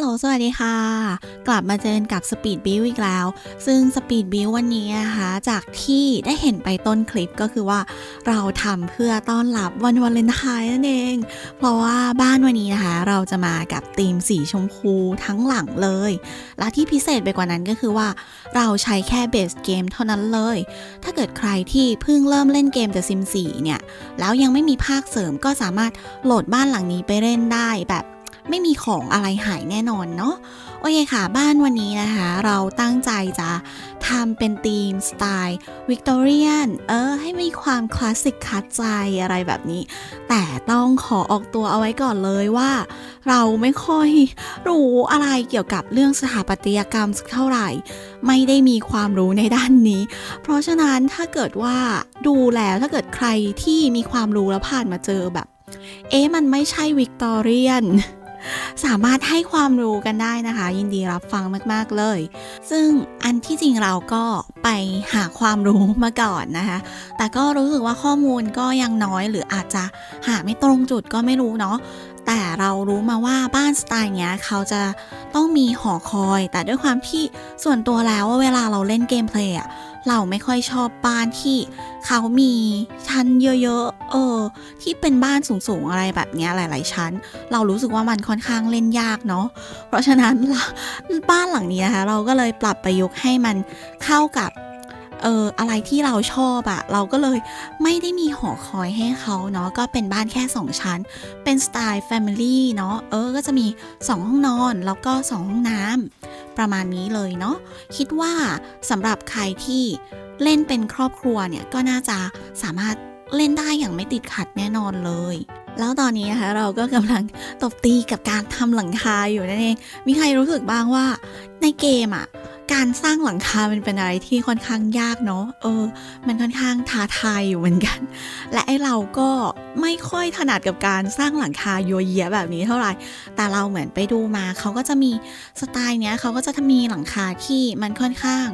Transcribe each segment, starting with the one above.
ฮัลโหล สวัสดีค่ะ กลับมาเจอกับ Speed b u i l อีกแล้ว ซึ่ง Speed b u i l วันนี้นะคะจากที่ได้เห็นไปต้นคลิปก็คือว่าเราทำเพื่อต้อนรับวันวาเลนไทน์นั่นเอง เพราะว่าบ้านวันนี้นะคะ เราจะมากับธีมสีชมพูทั้งหลังเลย และที่พิเศษไปกว่านั้นก็คือว่าเราใช้แค่เบสเกมเท่านั้นเลย ถ้าเกิดใครที่เพิ่งเริ่มเล่นเกม The Sims 4เนี่ย แล้วยังไม่มีภาคเสริมก็สามารถโหลดบ้านหลังนี้ไปเล่นได้แบบ ไม่มีของอะไรหายแน่นอนเนาะโอเคค่ะ บ้านวันนี้นะคะ เราตั้งใจจะทำเป็นธีมสไตล์วิกตอเรียนเออ ให้มีความคลาสสิกคัดใจอะไรแบบนี้ แต่ต้องขอออกตัวเอาไว้ก่อนเลยว่า เราไม่ค่อยรู้อะไรเกี่ยวกับเรื่องสถาปัตยกรรมสักเท่าไหร่ ไม่ได้มีความรู้ในด้านนี้ เพราะฉะนั้นถ้าเกิดว่าดูแล้วถ้าเกิดใครที่มีความรู้แล้วผ่านมาเจอแบบ เอ๊ะมันไม่ใช่วิกตอเรียน สามารถให้ความรู้กันได้นะคะ ยินดีรับฟังมาก ๆ เลย ซึ่งอันที่จริงเราก็ไปหาความรู้มาก่อนนะคะ แต่ก็รู้สึกว่าข้อมูลก็ยังน้อยหรืออาจจะหาไม่ตรงจุดก็ไม่รู้เนาะ แต่เรารู้มาว่าบ้านสไตล์เนี้ยเขาจะต้องมีหอคอย แต่ด้วยความที่ส่วนตัวแล้วว่าเวลาเราเล่นเกมเพลย์อะเราไม่ค่อยชอบบ้านที่เขามีชั้นเยอะๆ เออ ที่เป็นบ้านสูงๆอะไรแบบเนี้ยหลาย ๆ ชั้น เรารู้สึกว่ามันค่อนข้างเล่นยากเนาะ เพราะฉะนั้นบ้านหลังนี้นะคะเราก็เลยปรับประยุกต์ให้มันเข้ากับ เอออะไรที่เราชอบอะเราก็เลยไม่ได้มีหอคอยให้เขาเนาะก็เป็นบ้านแค่2ชั้น เป็นสไตล์ Family เนาะเออก็จะมี 2 ห้องนอนแล้วก็ 2 ห้องน้ำประมาณนี้เลยเนาะคิดว่าสำหรับใครที่เล่นเป็นครอบครัวเนี่ยก็น่าจะสามารถเล่นได้อย่างไม่ติดขัดแน่นอนเลยแล้วตอนนี้นะคะเราก็กำลังตบตีกับการทำหลังคาอยู่นั่นเอง มีใครรู้สึกบ้างว่าในเกมอะ การสร้างหลังคามันเป็นอะไรที่ค่อนข้างยากเนาะ เออ มันค่อนข้างท้าทายอยู่เหมือนกัน และไอเราก็ไม่ค่อยถนัดกับการสร้างหลังคาโยเยะแบบนี้เท่าไหร่ แต่เราเหมือนไปดูมาเขาก็จะมีสไตล์เนี้ยเขาก็จะมีหลังคาที่มันค่อนข้าง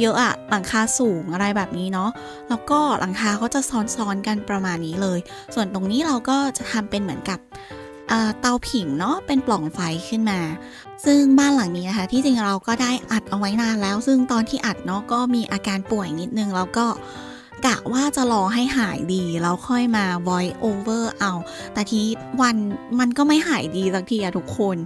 เยอะอะหลังคาสูงอะไรแบบนี้เนาะ แล้วก็หลังคาเขาจะซ้อนๆกันประมาณนี้เลย ส่วนตรงนี้เราก็จะทำเป็นเหมือนกับเตาผิงเนาะเป็นปล่องไฟขึ้นมา ซึ่งบ้านหลังนี้นะคะ ที่จริงเราก็ได้อัดเอาไว้นานแล้ว ซึ่งตอนที่อัดเนาะก็มีอาการป่วยนิดนึงแล้วก็กะว่าจะรอให้หายดีแล้วค่อยมา voice over เอา แต่ทีวันมันก็ไม่หายดีสักทีอะทุกคน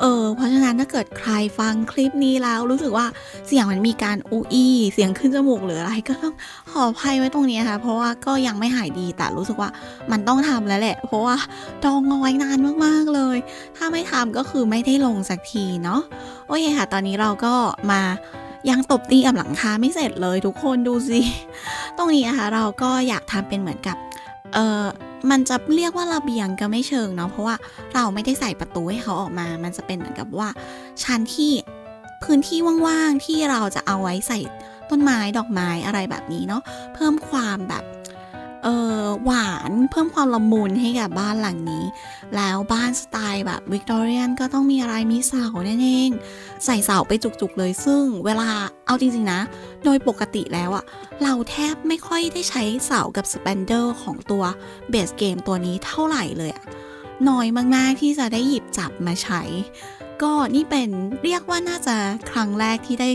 เออเพราะฉะนั้นถ้าเกิดใครฟังคลิปนี้แล้วรู้สึกว่าเสียงมันมีการอูอี้เสียงขึ้นจมูกหรืออะไรก็ต้องขออภัยไว้ตรงนี้นะคะเพราะว่าก็ยังไม่หายดีแต่รู้สึกว่ามันต้องทำแล้วแหละ เพราะว่าดองเอาไว้นานมากๆเลย ถ้าไม่ทำก็คือไม่ได้ลงสักทีเนาะโอเคค่ะ ตอนนี้เราก็มายังตบตีกับหลังคาไม่เสร็จเลยทุกคนดูสิตรงนี้นะคะเราก็อยากทำเป็นเหมือนกับเออ มันจะเรียกว่าระเบียงก็ไม่เชิงเนาะเพราะว่าเราไม่ได้ใส่ประตูให้เขาออกมา มันจะเป็นเหมือนกับว่าชั้นที่พื้นที่ว่างๆที่เราจะเอาไว้ใส่ต้นไม้ดอกไม้อะไรแบบนี้เนาะเพิ่มความแบบ หวานเพิ่มความละมุนให้กับบ้านหลังนี้ แล้วบ้านสไตล์แบบวิกตอเรียนก็ต้องมีอะไรมีเสานั่นเอง ใส่เสาไปจุกๆเลยซึ่งเวลาเอาจริงๆนะ โดยปกติแล้วอะเราแทบไม่ค่อยได้ใช้เสากับสเปนเดอร์ของตัวเบสเกมตัวนี้เท่าไหร่เลยอะน้อยมากๆที่จะได้หยิบจับมาใช้ ก็นี่เป็นเรียกว่าน่าจะครั้งแรกที่ได้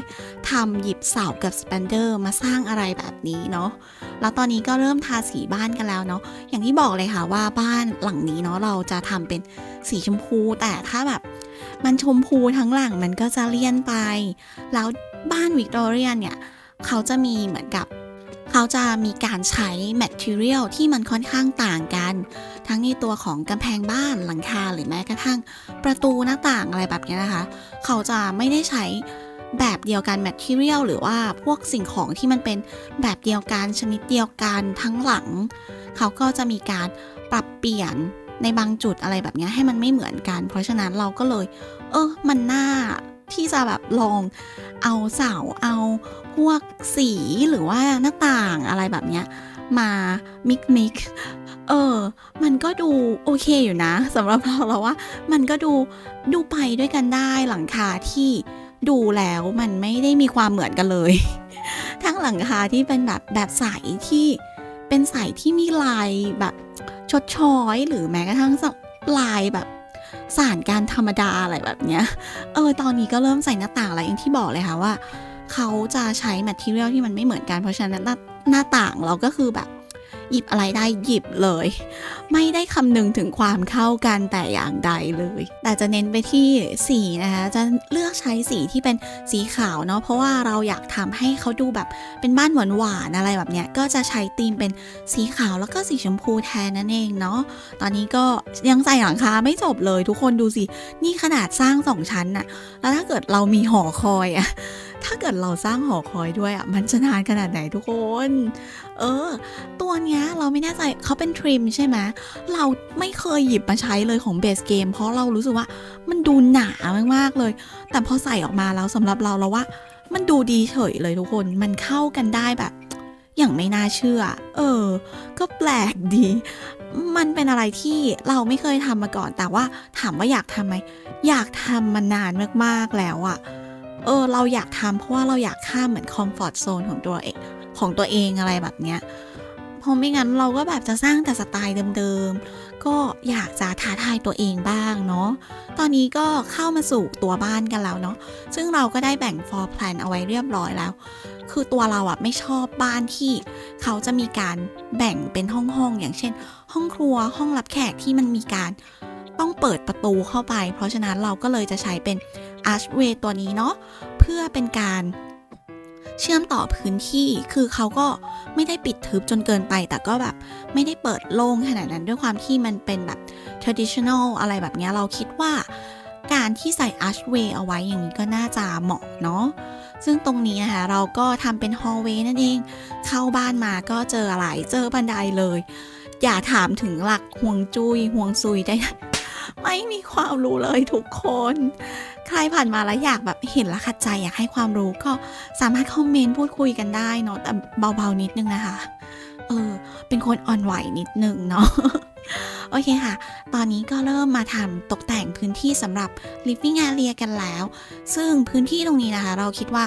ทำหยิบเสากับสเปนเดอร์มาสร้างอะไรแบบนี้เนาะแล้วตอนนี้ก็เริ่มทาสีบ้านกันแล้วเนาะอย่างที่บอกเลยค่ะว่าบ้านหลังนี้เนาะเราจะทำเป็นสีชมพู แต่ถ้าแบบมันชมพูทั้งหลังมันก็จะเลี่ยนไป แล้วบ้านวิกตอเรียนเนี่ยเขาจะมีเหมือนกับ เขาจะมีการใช้ material ที่มันค่อนข้างต่างกัน ทั้งในตัวของกำแพงบ้านหลังคาหรือแม้กระทั่งประตูหน้าต่างอะไรแบบนี้นะคะ เขาจะไม่ได้ใช้แบบเดียวกัน material หรือว่าพวกสิ่งของที่มันเป็นแบบเดียวกันชนิดเดียวกันทั้งหลัง เขาก็จะมีการปรับเปลี่ยนในบางจุดอะไรแบบนี้ให้มันไม่เหมือนกัน เพราะฉะนั้นเราก็เลย เออมันน่าที่จะแบบลองเอาเสาเอา พวกสีหรือว่าหน้าต่างอะไรแบบเนี้ย มามิกมิกเออ มันก็ดูโอเคอยู่นะสำหรับเราเราว่า มันก็ดูดูไปด้วยกันได้หลังคาที่ดูแล้วมันไม่ได้มีความเหมือนกันเลย ทั้งหลังคาที่เป็นแบบแบบใสที่เป็นใสที่มีลายแบบชดช้อยหรือแม้กระทั่งลายแบบสานการธรรมดาอะไรแบบเนี้ย เออ ตอนนี้ก็เริ่มใส่หน้าต่างแล้วอย่างที่บอกเลยค่ะว่า เขาจะใช้แมทเทียลที่มันไม่เหมือนกัน เพราะฉะนั้นหน้าหน้าต่างเราก็คือแบบหยิบอะไรได้หยิบเลย ไม่ได้คำนึงถึงความเข้ากันแต่อย่างใดเลย แต่จะเน้นไปที่สีนะคะจะเลือกใช้สีที่เป็นสีขาวเนาะเพราะว่าเราอยากทำให้เขาดูแบบเป็นบ้านหวานๆอะไรแบบเนี้ยก็จะใช้ธีมเป็นสีขาวแล้วก็สีชมพูแทนนั่นเองเนาะตอนนี้ก็ยังใส่หลังคาไม่จบเลย ทุกคนดูสินี่ขนาดสร้างสองชั้นน่ะแล้วถ้าเกิดเรามีหอคอยอะ ถ้าเกิดเราสร้างหอคอยด้วยอะมันจะนานขนาดไหนทุกคน เออ ตัวเนี้ยเราไม่แน่ใจเขาเป็นทริมใช่ไหมเราไม่เคยหยิบมาใช้เลยของเบสเกมเพราะเรารู้สึกว่ามันดูหนามากๆเลย แต่พอใส่ออกมาแล้วสำหรับเราเราว่า มันดูดีเฉยเลยทุกคนมันเข้ากันได้แบบ อย่างไม่น่าเชื่อ เออ ก็แปลกดี มันเป็นอะไรที่เราไม่เคยทำมาก่อน แต่ว่าถามว่าอยากทำไหมอยากทำมานานมากๆแล้วอะ เออเราอยากทำเพราะว่าเราอยากข้ามเหมือนคอมฟอร์ทโซนของตัวเองของตัวเองอะไรแบบเนี้ยเพราะไม่งั้นเราก็แบบจะสร้างแต่สไตล์เดิมๆ ก็อยากจะท้าทายตัวเองบ้างเนาะ ตอนนี้ก็เข้ามาสู่ตัวบ้านกันแล้วเนาะ ซึ่งเราก็ได้แบ่ง floor plan เอาไว้เรียบร้อยแล้ว คือตัวเราอะไม่ชอบบ้านที่เขาจะมีการแบ่งเป็นห้องๆ อย่างเช่น ห้องครัว ห้องรับแขกที่มันมีการต้องเปิดประตูเข้าไป เพราะฉะนั้นเราก็เลยจะใช้เป็น archway ตัวนี้เนาะเพื่อเป็นการเชื่อมต่อพื้นที่คือเขาก็ไม่ได้ปิดทึบจนเกินไป แต่ก็แบบไม่ได้เปิดโล่งขนาดนั้นด้วยความที่มันเป็นแบบ traditional อะไรแบบนี้เราคิดว่าการที่ใส่ archway เอาไว้อย่างนี้ก็น่าจะเหมาะเนาะ ซึ่งตรงนี้นะคะเราก็ทำเป็น hallway นั่นเอง เข้าบ้านมาก็เจออะไร เจอบันไดเลย อย่าถามถึงหลักห่วงจุยห่วงซุยได้ ไม่มีความรู้เลยทุกคน ใครผ่านมาแล้วอยากแบบเห็นและขัดใจอยากให้ความรู้ก็สามารถคอมเมนต์พูดคุยกันได้เนาะแต่เบาๆนิดนึงนะคะ เออ เป็นคนอ่อนไหวนิดนึงเนาะโอเคค่ะ ตอนนี้ก็เริ่มมาทำตกแต่งพื้นที่สำหรับ living area กันแล้ว ซึ่งพื้นที่ตรงนี้นะคะ เราคิดว่า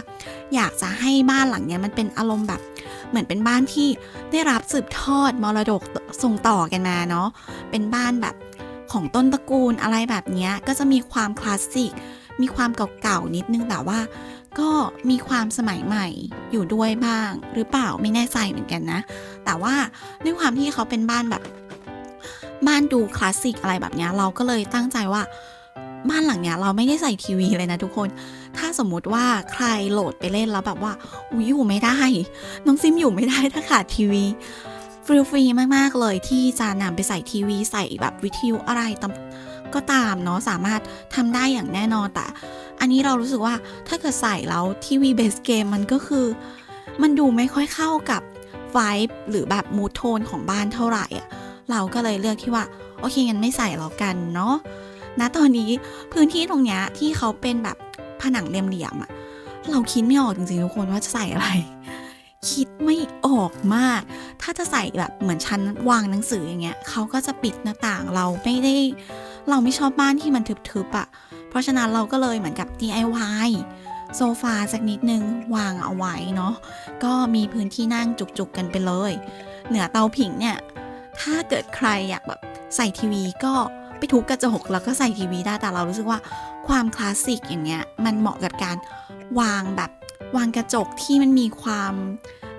อยากจะให้บ้านหลังเนี้ยมันเป็นอารมณ์แบบเหมือนเป็นบ้านที่ได้รับสืบทอดมรดกส่งต่อกันมาเนาะ เป็นบ้านแบบของต้นตระกูลอะไรแบบนี้ก็จะมีความคลาสสิก มีความเก่าๆนิดนึงแต่ว่า ก็มีความสมัยใหม่อยู่ด้วยบ้าง หรือเปล่าไม่แน่ใจเหมือนกันนะ แต่ว่าด้วยความที่เขาเป็นบ้านแบบ บ้านดูคลาสสิกอะไรแบบเนี้ยเราก็เลยตั้งใจว่า บ้านหลังเนี้ยเราไม่ได้ใส่ทีวีเลยนะทุกคน ถ้าสมมุติว่าใครโหลดไปเล่นแล้วแบบว่าอุ้ยอยู่ไม่ได้ น้องซิมอยู่ไม่ได้ถ้าขาดทีวีฟรีๆมากๆเลยที่จะนำไปใส่ทีวีใส่แบบวิทยุอะไรตาม ก็ตามเนาะสามารถทำได้อย่างแน่นอนแต่ อันนี้เรารู้สึกว่าถ้าเกิดใส่แล้วทีวีเบสเกมมันก็คือ มันดูไม่ค่อยเข้ากับไฟบ์หรือแบบมูทโทนของบ้านเท่าไหร่อะเราก็เลยเลือกที่ว่า โอเคงั้นไม่ใส่แล้วกันเนาะณตอนนี้พื้นที่ตรงเนี้ยที่เขาเป็นแบบผนังเหลี่ยมๆอะเราคิดไม่ออกจริงๆทุกคนว่าจะใส่อะไร คิดไม่ออกมาก ถ้าจะใส่แบบเหมือนชั้นวางหนังสืออย่างเงี้ยเขาก็จะปิดหน้าต่างเราไม่ได้ เราไม่ชอบบ้านที่มันทึบๆอะเพราะฉะนั้นเราก็เลยเหมือนกับ DIY โซฟาสักนิดนึงวางเอาไว้เนาะ ก็มีพื้นที่นั่งจุกๆกันไปเลย เหนือเตาผิงเนี่ย ถ้าเกิดใครอยากแบบใส่ทีวีก็ไปทุบกระจกแล้วก็ใส่ทีวีได้ แต่เรารู้สึกว่าความคลาสสิกอย่างเงี้ย มันเหมาะกับการวางแบบวางกระจกที่มันมีความ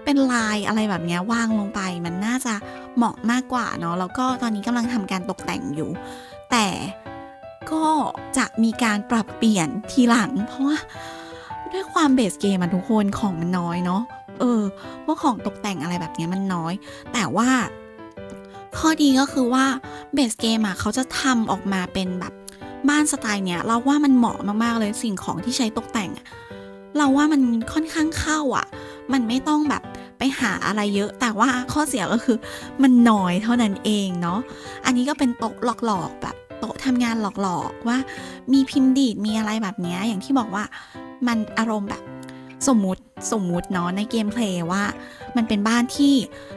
เป็นลายอะไรแบบเนี้ยวางลงไป มันน่าจะเหมาะมากกว่าเนาะ แล้วก็ตอนนี้กำลังทำการตกแต่งอยู่ แต่ก็จะมีการปรับเปลี่ยนทีหลัง เพราะว่าด้วยความเบสเกมอะทุกคนของมันน้อยเนาะเออพว่าของตกแต่งอะไรแบบนี้มันน้อย แต่ว่า ข้อดีก็คือว่าเบสเกมอะเขาจะทำออกมาเป็นแบบบ้านสไตล์เนี้ย เราว่ามันเหมาะมากๆเลยสิ่งของที่ใช้ตกแต่งอะเราว่ามันค่อนข้างเข้าอะ มันไม่ต้องแบบไปหาอะไรเยอะ แต่ว่าข้อเสียก็คือมันน้อยเท่านั้นเองเนาะอันนี้ก็เป็นโต๊ะหลอกๆแบบ โต๊ะทำงานหลอกๆว่า มีพิมพ์ดีดมีอะไรแบบนี้อย่างที่บอกว่ามันอารมณ์แบบสมมุติสมมุติเนาะในเกมเพลย์ว่า มันเป็นบ้านที่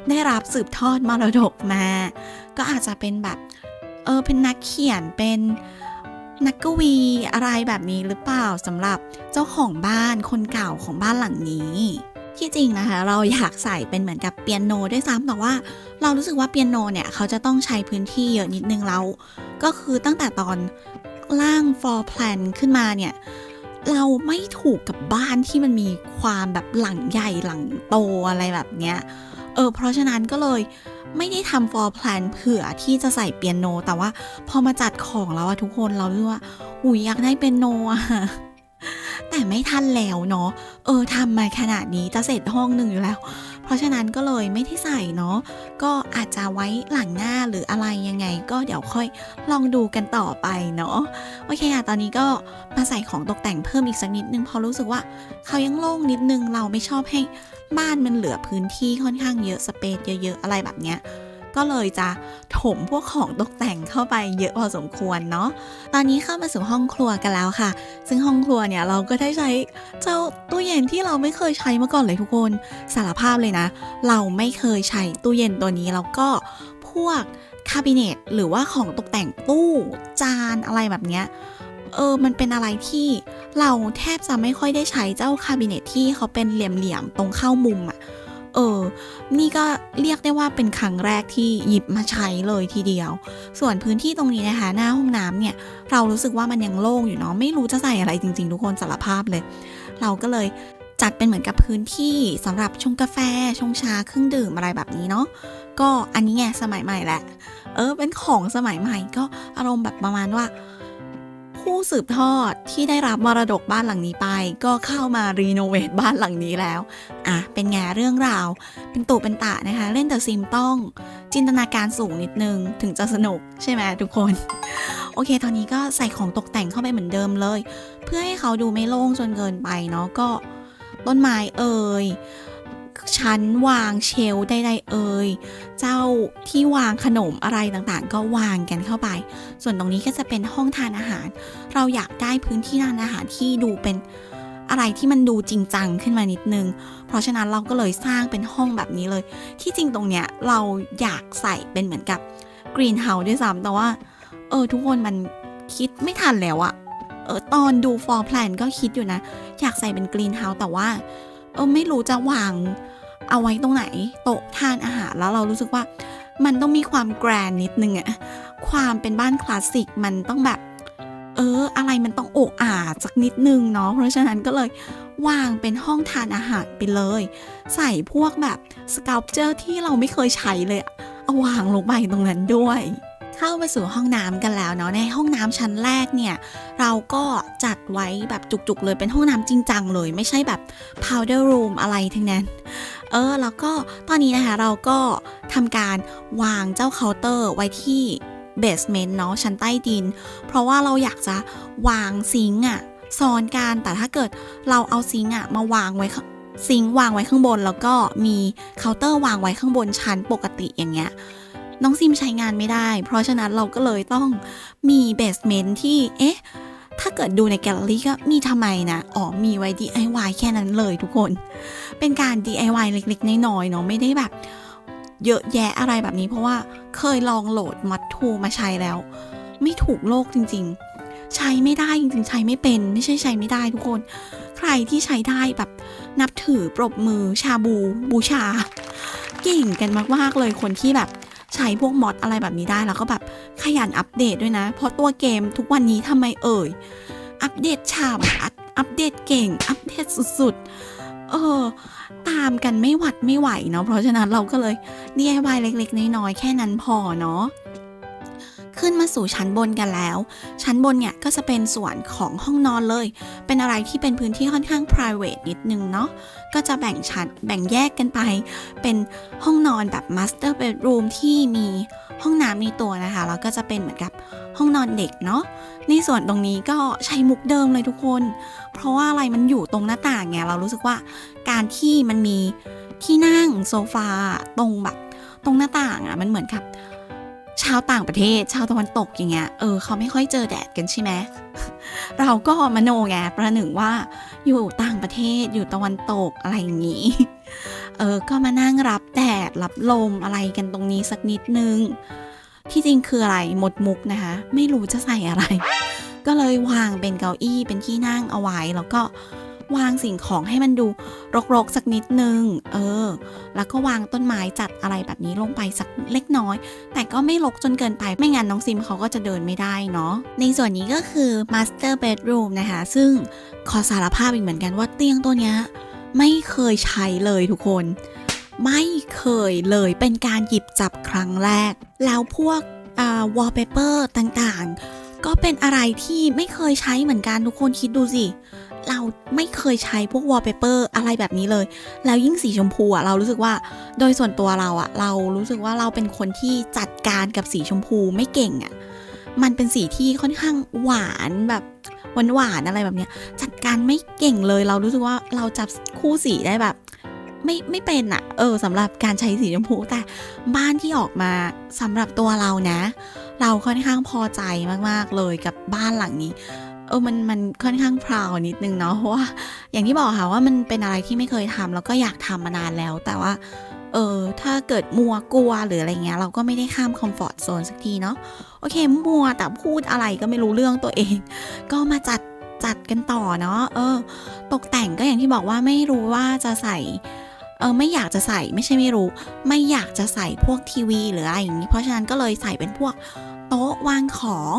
ได้รับสืบทอดมรดกมา ก็อาจจะเป็นแบบ เออเป็นนักเขียนเป็นนักกวีอะไรแบบนี้หรือเปล่าสำหรับเจ้าของบ้านคนเก่าของบ้านหลังนี้ ที่จริงนะคะ เราอยากใส่เป็นเหมือนกับเปียโนด้วยซ้ำแต่ว่าเรารู้สึกว่าเปียโนเนี่ยเขาจะต้องใช้พื้นที่เยอะนิดนึงแล้ว ก็คือตั้งแต่ตอนร่าง floor plan ขึ้นมาเนี่ย เราไม่ถูกกับบ้านที่มันมีความแบบหลังใหญ่หลังโตอะไรแบบเนี้ยเออเพราะฉะนั้นก็เลยไม่ได้ทำ floor plan เผื่อที่จะใส่เปียโน แต่ว่าพอมาจัดของแล้วอะทุกคนเราเรียกว่า อุ้ยอยากได้เปียโนอะ แต่ไม่ทันแล้วเนาะ เออทำมาขนาดนี้จะเสร็จห้องหนึ่งอยู่แล้ว เพราะฉะนั้นก็เลยไม่ได้ใส่เนาะ ก็อาจจะไว้หลังหน้าหรืออะไรยังไง ก็เดี๋ยวค่อยลองดูกันต่อไปเนาะ โอเคค่ะตอนนี้ก็มาใส่ของตกแต่งเพิ่มอีกสักนิดนึงเพราะรู้สึกว่าเขายังโล่งนิดนึงเราไม่ชอบให้บ้านมันเหลือพื้นที่ค่อนข้างเยอะสเปซเยอะๆอะไรแบบเนี้ย ก็เลยจะถมพวกของตกแต่งเข้าไปเยอะพอสมควรเนาะ ตอนนี้เข้ามาสู่ห้องครัวกันแล้วค่ะ ซึ่งห้องครัวเนี่ยเราก็ได้ใช้เจ้าตู้เย็นที่เราไม่เคยใช้มาก่อนเลยทุกคน สารภาพเลยนะ เราไม่เคยใช้ตู้เย็นตัวนี้แล้วก็พวกคาบิเนตหรือว่าของตกแต่งตู้จานอะไรแบบเนี้ยเออ มันเป็นอะไรที่เราแทบจะไม่ค่อยได้ใช้เจ้าคาบิเนตที่เขาเป็นเหลี่ยมๆตรงเข้ามุมอะ่ะ เออ นี่ก็เรียกได้ว่าเป็นครั้งแรกที่หยิบมาใช้เลยทีเดียว ส่วนพื้นที่ตรงนี้นะคะ หน้าห้องน้ำเนี่ย เรารู้สึกว่ามันยังโล่งอยู่เนาะ ไม่รู้จะใส่อะไรจริง ๆ ทุกคนสารภาพเลย เราก็เลยจัดเป็นเหมือนกับพื้นที่สำหรับชงกาแฟ ชงชาเครื่องดื่มอะไรแบบนี้เนาะ ก็อันนี้ไงสมัยใหม่แหละ เออ เป็นของสมัยใหม่ก็อารมณ์แบบประมาณว่า ผู้สืบทอดที่ได้รับมรดกบ้านหลังนี้ไป ก็เข้ามารีโนเวทบ้านหลังนี้แล้ว อะ เป็นไงเรื่องราว เป็นตู่เป็นตะนะคะ เล่นแต่ซิมต้อง จินตนาการสูงนิดนึง ถึงจะสนุกใช่ไหมทุกคน โอเค ตอนนี้ก็ใส่ของตกแต่งเข้าไปเหมือนเดิมเลย เพื่อให้เขาดูไม่โล่งจนเกินไปเนาะก็ต้นไม้เอ่ย ชั้นวางเชลใดๆเอ่ย เจ้าที่วางขนมอะไรต่างๆ ก็วางกันเข้าไป ส่วนตรงนี้ก็จะเป็นห้องทานอาหาร เราอยากได้พื้นที่ทานอาหารที่ดูเป็นอะไรที่มันดูจริงจังขึ้นมานิดนึง เพราะฉะนั้นเราก็เลยสร้างเป็นห้องแบบนี้เลย ที่จริงตรงเนี้ยเราอยากใส่เป็นเหมือนกับกรีนเฮาส์ด้วยซ้ำแต่ว่า เออทุกคนมันคิดไม่ทันแล้วอะเออตอนดู for plan ก็คิดอยู่นะ อยากใส่เป็นกรีนเฮาส์แต่ว่า เออไม่รู้จะวาง เอาไว้ตรงไหนโต๊ะทานอาหารแล้วเรารู้สึกว่า มันต้องมีความแกรนนิดนึงอะความเป็นบ้านคลาสสิกมันต้องแบบ เออ อะไรมันต้องโอกอาจสักนิดนึงเนาะเพราะฉะนั้นก็เลยวางเป็นห้องทานอาหารไปเลย ใส่พวกแบบสเกลเจอร์ที่เราไม่เคยใช้เลยอะเอาวางลงไปตรงนั้นด้วย เข้ามาสู่ห้องน้ำกันแล้วเนาะในห้องน้ำชั้นแรกเนี่ยเราก็จัดไว้แบบจุกๆเลยเป็นห้องน้ำจริงจังเลย ไม่ใช่แบบ powder room อะไรทั้งนั้นเออแล้วก็ตอนนี้นะคะเราก็ทำการวางเจ้าเคาน์เตอร์ไว้ที่เบสเมนต์เนาะชั้นใต้ดิน เพราะว่าเราอยากจะวางซิงค์อะซ้อนกันแต่ถ้าเกิดเราเอาซิงค์อะมาวางไว้ซิงค์วางไว้ข้างบน แล้วก็มีเคาน์เตอร์วางไว้ข้างบนชั้นปกติอย่างเงี้ย น้องซิมใช้งานไม่ได้ เพราะฉะนั้นเราก็เลยต้องมีเบสเมนที่ เอ๊ะ ถ้าเกิดดูในแกลเลอรี่ก็มีทำไมนะ อ๋อ มีไว้ DIY แค่นั้นเลยทุกคน เป็นการ DIY เล็กๆ น้อยๆ เนาะ ไม่ได้แบบ เยอะแยะอะไรแบบนี้ เพราะว่าเคยลองโหลดมัดทูมาใช้แล้ว ไม่ถูกโลกจริง ๆ ใช้ไม่ได้จริงๆ ใช้ไม่เป็น ไม่ใช่ใช้ไม่ได้ทุกคน ใครที่ใช้ได้แบบนับถือปรบมือชาบูบูชา เก่งกันมากๆเลยคนที่แบบ ใช้พวกมอดอะไรแบบนี้ได้แล้วก็แบบขยันอัปเดตด้วยนะ เพราะตัวเกมทุกวันนี้ทำไมเอ่ย อัปเดตฉ่ำอัปอัปเดตเก่ง อัปเดตสุดๆ เออ ตามกันไม่หวัดไม่ไหวเนาะเพราะฉะนั้นเราก็เลย DIY เล็กๆ น้อยๆ แค่นั้นพอเนาะ ขึ้นมาสู่ชั้นบนกันแล้ว ชั้นบนเนี่ยก็จะเป็นส่วนของห้องนอนเลย เป็นอะไรที่เป็นพื้นที่ค่อนข้าง private นิดนึงเนาะ ก็จะแบ่งชั้นแบ่งแยกกันไป เป็นห้องนอนแบบ master bedroom ที่มีห้องน้ำในตัวนะคะ แล้วก็จะเป็นเหมือนกับห้องนอนเด็กเนาะ ในส่วนตรงนี้ก็ใช้มุกเดิมเลยทุกคน เพราะว่าอะไรมันอยู่ตรงหน้าต่างไง เรารู้สึกว่าการที่มันมีที่นั่งโซฟาตรงแบบตรงหน้าต่างอะ่ะมันเหมือนกับ ชาวต่างประเทศ ชาวตะวันตกอย่างเงี้ย เออ เขาไม่ค่อยเจอแดดกันใช่ไหม เราก็มโนไงประหนึ่งว่า อยู่ต่างประเทศ อยู่ตะวันตกอะไรอย่างงี้ เออ ก็มานั่งรับแดด รับลมอะไรกันตรงนี้สักนิดนึง ที่จริงคืออะไร หมดมุกนะคะ ไม่รู้จะใส่อะไร ก็เลยวางเป็นเก้าอี้ เป็นที่นั่งเอาไว้ แล้วก็ วางสิ่งของให้มันดูรกๆสักนิดนึง เออ แล้วก็วางต้นไม้จัดอะไรแบบนี้ลงไปสักเล็กน้อย แต่ก็ไม่รกจนเกินไปไม่งั้นน้องซิมเขาก็จะเดินไม่ได้เนาะในส่วนนี้ก็คือ master bedroom นะคะ ซึ่งขอสารภาพอีกเหมือนกันว่าเตียงตัวเนี้ยไม่เคยใช้เลยทุกคน ไม่เคยเลยเป็นการหยิบจับครั้งแรก แล้วพวกอ่า wallpaper ต่างๆ ก็เป็นอะไรที่ไม่เคยใช้เหมือนกันทุกคนคิดดูสิ เราไม่เคยใช้พวก wallpaper อะไรแบบนี้เลย แล้วยิ่งสีชมพูอะเรารู้สึกว่า โดยส่วนตัวเราอะเรารู้สึกว่าเราเป็นคนที่จัดการกับสีชมพูไม่เก่งอะมันเป็นสีที่ค่อนข้างหวานแบบหวานหวานๆอะไรแบบเนี้ย จัดการไม่เก่งเลย เรารู้สึกว่าเราจับคู่สีได้แบบ ไม่ไม่เป็นอะเออสำหรับการใช้สีชมพูแต่บ้านที่ออกมาสำหรับตัวเรานะ เราค่อนข้างพอใจมากๆเลยกับบ้านหลังนี้ เออมันมันค่อนข้างพราวนิดนึงเนาะเพราะว่าอย่างที่บอกค่ะว่ามันเป็นอะไรที่ไม่เคยทำแล้วก็อยากทำมานานแล้ว แต่ว่า เออถ้าเกิดมัวกลัวหรืออะไรเงี้ย เราก็ไม่ได้ข้ามคอมฟอร์ทโซนสักทีเนาะโอเค มัวแต่พูดอะไรก็ไม่รู้เรื่องตัวเอง ก็มาจัดจัดกันต่อเนาะเออ ตกแต่งก็อย่างที่บอกว่าไม่รู้ว่าจะใส่เออไม่อยากจะใส่ไม่ใช่ไม่รู้ ไม่อยากจะใส่พวกทีวีหรืออะไรอย่างนี้ เพราะฉะนั้นก็เลยใส่เป็นพวกโต๊ะวางของ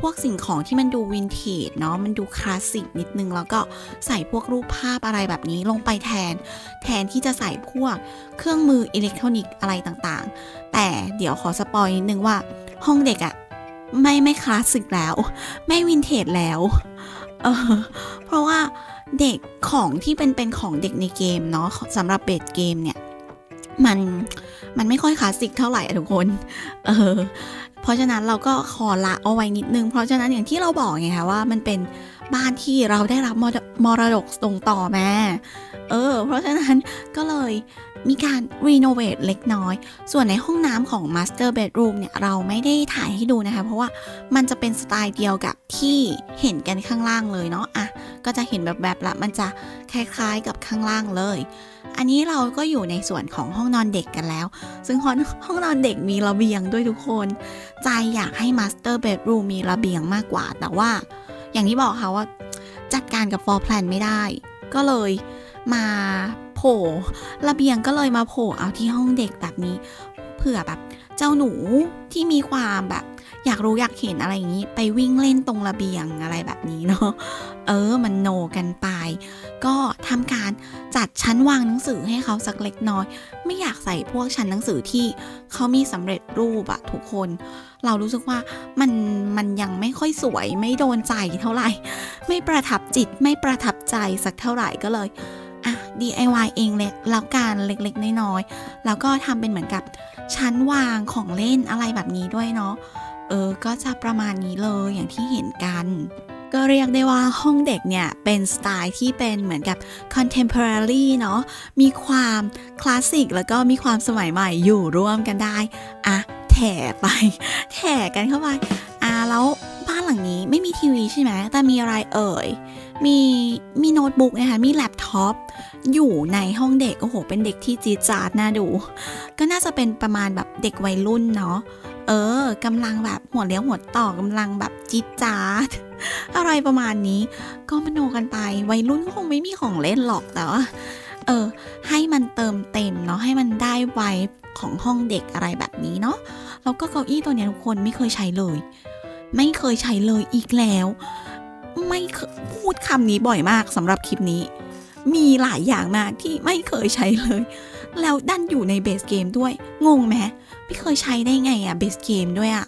พวกสิ่งของที่มันดูวินเทจเนาะมันดูคลาสสิกนิดนึง แล้วก็ใส่พวกรูปภาพอะไรแบบนี้ลงไปแทน แทนที่จะใส่พวกเครื่องมืออิเล็กทรอนิกส์อะไรต่างๆ แต่เดี๋ยวขอสปอยนิดนึงว่าห้องเด็กอะไม่ไม่คลาสสิกแล้ว ไม่วินเทจแล้วเออเพราะว่าเด็กของที่เป็นเป็นของเด็กในเกมเนาะสำหรับเบสเกมเนี่ยมันมันไม่ค่อยคลาสสิกเท่าไหร่อะทุกคน เออ เพราะฉะนั้นเราก็ขอละเอาไว้นิดนึง เพราะฉะนั้นอย่างที่เราบอกไงคะว่ามันเป็นบ้านที่เราได้รับมรดกส่งต่อแมาเออ เพราะฉะนั้นก็เลยมีการรีโนเวทเล็กน้อย ส่วนในห้องน้ำของ Master Bedroom เนี่ย เราไม่ได้ถ่ายให้ดูนะคะ เพราะว่ามันจะเป็นสไตล์เดียวกับที่เห็นกันข้างล่างเลยเนาะ อะ ก็จะเห็นแบบแบบละ มันจะคล้ายๆกับข้างล่างเลย อันนี้เราก็อยู่ในส่วนของห้องนอนเด็กกันแล้ว ซึ่งห้องห้องนอนเด็กมีระเบียงด้วยทุกคน ใจอยากให้มาสเตอร์เบดรูมีระเบียงมากกว่า แต่ว่าอย่างที่บอกค่ะว่า จัดการกับฟอร์แพลนไม่ได้ ก็เลยมา โผล่ระเบียงก็เลยมาโผล่เอาที่ห้องเด็กแบบนี้ เผื่อแบบเจ้าหนูที่มีความแบบ อยากรู้อยากเห็นอะไรอย่างนี้ ไปวิ่งเล่นตรงระเบียงอะไรแบบนี้เนาะเออมันโนกันไป ก็ทำการจัดชั้นวางหนังสือให้เขาสักเล็กน้อย ไม่อยากใส่พวกชั้นหนังสือที่เขามีสำเร็จรูปอะทุกคน เรารู้สึกว่ามันมันยังไม่ค่อยสวยไม่โดนใจเท่าไหร่ ไม่ประทับจิตไม่ประทับใจสักเท่าไหร่ก็เลย DIY เองเล็กแล้วการเล็กๆน้อยๆแล้วก็ทำเป็นเหมือนกับชั้นวางของเล่นอะไรแบบนี้ด้วยเนาะเออก็จะประมาณนี้เลยอย่างที่เห็นกัน ก็เรียกได้ว่าห้องเด็กเนี่ย เป็นสไตล์ที่เป็นเหมือนกับ contemporary เนาะมีความคลาสสิกแล้วก็มีความสมัยใหม่อยู่ร่วมกันได้อะแถไป แถกันเข้าไปอะแล้วบ้านหลังนี้ไม่มีทีวีใช่ไหมแต่มีอะไรเอ่ย มีมีโน้ตบุ๊กนะคะมีแล็ปท็อปอยู่ในห้องเด็ก โอ้โห เป็นเด็กที่จีจาดน่าดู ก็น่าจะเป็นประมาณแบบเด็กวัยรุ่นเนาะเออกำลังแบบหัวเลี้ยวหัวต่อกำลังแบบจี๊ดจ๊าดอะไรประมาณนี้ ก็มโนกันไปวัยรุ่นก็คงไม่มีของเล่นหรอกแต่ว่าเออให้มันเติมเต็มเนาะให้มันได้ไวของห้องเด็กอะไรแบบนี้เนาะแล้วก็เก้าอี้ตัวเนี้ยทุกคนไม่เคยใช้เลย ไม่เคยใช้เลยอีกแล้ว ไม่เคยพูดคำนี้บ่อยมากสำหรับคลิปนี้ มีหลายอย่างมากที่ไม่เคยใช้เลย แล้วดันอยู่ในเบสเกมด้วย งงไหมไม่เคยใช้ได้ไงอะเบสเกมด้วยอะ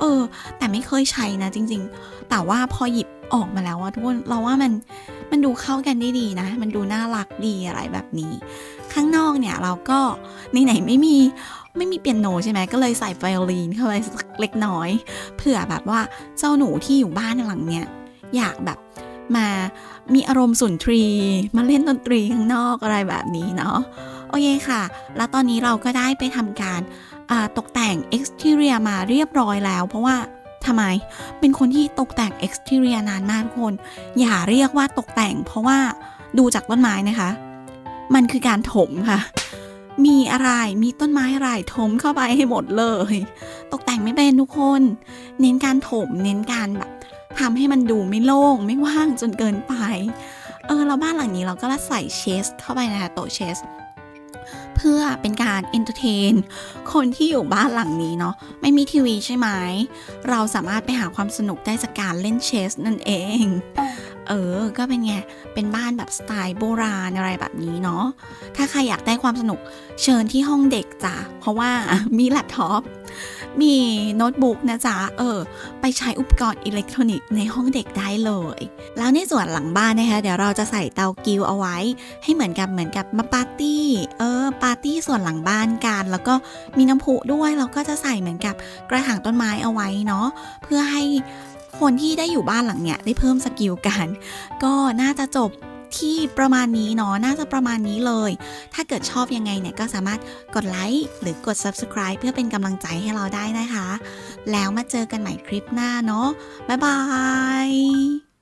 เออ แต่ไม่เคยใช้นะจริง ๆ แต่ว่าพอหยิบออกมาแล้วอะทุกคนเราว่ามันมันดูเข้ากันได้ดีนะ มันดูน่ารักดีอะไรแบบนี้ ข้างนอกเนี่ยเราก็ไหนๆไม่มีไม่มีเปียโนใช่ไหมก็เลยใส่ไวโอลินเข้าไปเล็กน้อย เผื่อแบบว่าเจ้าหนูที่อยู่บ้านหลังเนี้ย อยากแบบมามีอารมณ์สุนทรี มาเล่นดนตรีข้างนอกอะไรแบบนี้เนาะโอเคค่ะ แล้วตอนนี้เราก็ได้ไปทำการตกแต่ง exterior มาเรียบร้อยแล้ว เพราะว่าทำไม เป็นคนที่ตกแต่ง exterior นานมากทุกคน อย่าเรียกว่าตกแต่ง เพราะว่าดูจากต้นไม้นะคะ มันคือการถมค่ะ มีอะไร มีต้นไม้อะไรถมเข้าไปให้หมดเลย ตกแต่งไม่เป็นทุกคน เน้นการถม เน้นการแบบ ทำให้มันดูไม่โล่งไม่ว่างจนเกินไป เออเราบ้านหลังนี้เราก็ใส่เชสเข้าไปนะคะโต๊ะเชสเพื่อเป็นการเอนเตอร์เทนคนที่อยู่บ้านหลังนี้เนาะไม่มีทีวีใช่ไหม เราสามารถไปหาความสนุกได้จากการเล่นเชสนั่นเอง เออ ก็เป็นไง เป็นบ้านแบบสไตล์โบราณอะไรแบบนี้เนาะถ้าใครอยากได้ความสนุกเชิญที่ห้องเด็กจ้ะเพราะว่ามีแล็ปท็อป มีโน้ตบุ๊กนะจ๊ะ เออ ไปใช้อุปกรณ์อิเล็กทรอนิกส์ในห้องเด็กได้เลย แล้วในส่วนหลังบ้านนะคะ เดี๋ยวเราจะใส่เตากิวเอาไว้ ให้เหมือนกับเหมือนกับมาปาร์ตี้ เออ ปาร์ตี้ส่วนหลังบ้านกัน แล้วก็มีน้ำพุด้วยเราก็จะใส่เหมือนกับกระถางต้นไม้เอาไว้เนาะ เพื่อให้คนที่ได้อยู่บ้านหลังเนี้ยได้เพิ่มสกิลกัน ก็น่าจะจบ ที่ประมาณนี้เนาะน่าจะประมาณนี้เลย ถ้าเกิดชอบยังไงเนี่ยก็สามารถกดไลค์หรือกด subscribe เพื่อเป็นกำลังใจให้เราได้นะคะ แล้วมาเจอกันใหม่คลิปหน้าเนาะบ๊ายบาย